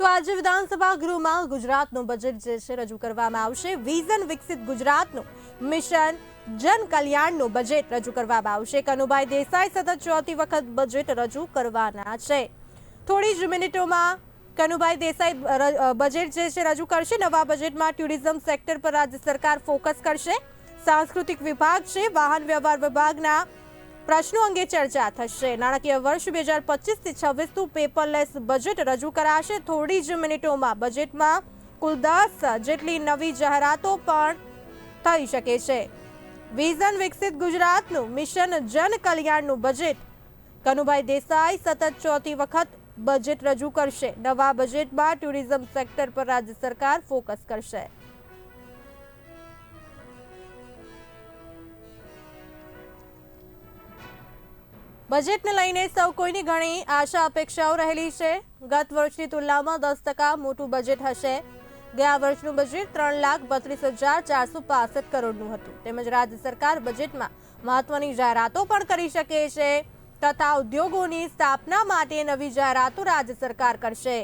તો આજે વિધાનસભા ગૃહમાં ગુજરાતનું બજેટ જે છે રજૂ કરવામાં આવશે. વિઝન વિકસિત ગુજરાતનું મિશન જન કલ્યાણનું બજેટ રજૂ કરવામાં આવશે. કનુભાઈ દેસાઈ સતત ચોથી વખત બજેટ રજૂ કરવાના છે. થોડી જ મિનિટોમાં કનુભાઈ દેસાઈ બજેટ જે છે રજૂ કરશે. નવા બજેટમાં ટુરિઝમ સેક્ટર પર રાજ્ય સરકાર ફોકસ કરશે. સાંસ્કૃતિક વિભાગ છે, વાહન વ્યવહાર વિભાગના પ્રશ્નો અંગે ચર્ચા થશે. નાણાકીય વર્ષ બે હજાર પચીસથી છવ્વીસનું પેપરલેસ બજેટ રજૂ કરાશે. થોડી જ મિનિટોમાં બજેટમાં કુલ દસ જેટલી નવી જાહેરાતો પણ થઈ શકે છે. વિઝન વિકસિત ગુજરાતનું, મિશન જન કલ્યાણનું બજેટ કનુભાઈ દેસાઈ સતત ચોથી વખત બજેટ રજૂ કરશે. નવા બજેટમાં ટુરિઝમ સેક્ટર પર રાજ્ય સરકાર ફોકસ કરશે. બજેટને લઈને સૌ કોઈની ઘણી આશા અપેક્ષાઓ રહેલી છે. ગત વર્ષની તુલનામાં દસ ટકા મોટું બજેટ હશે. ગયા વર્ષનું બજેટ ત્રણ લાખ બત્રીસ હજાર ચારસો પાસઠ કરોડનું હતું. તેમજ રાજ્ય સરકાર બજેટમાં મહત્વની જાહેરાતો પણ કરી શકે છે. તથા ઉદ્યોગોની સ્થાપના માટે નવી જાહેરાતો રાજ્ય સરકાર કરશે.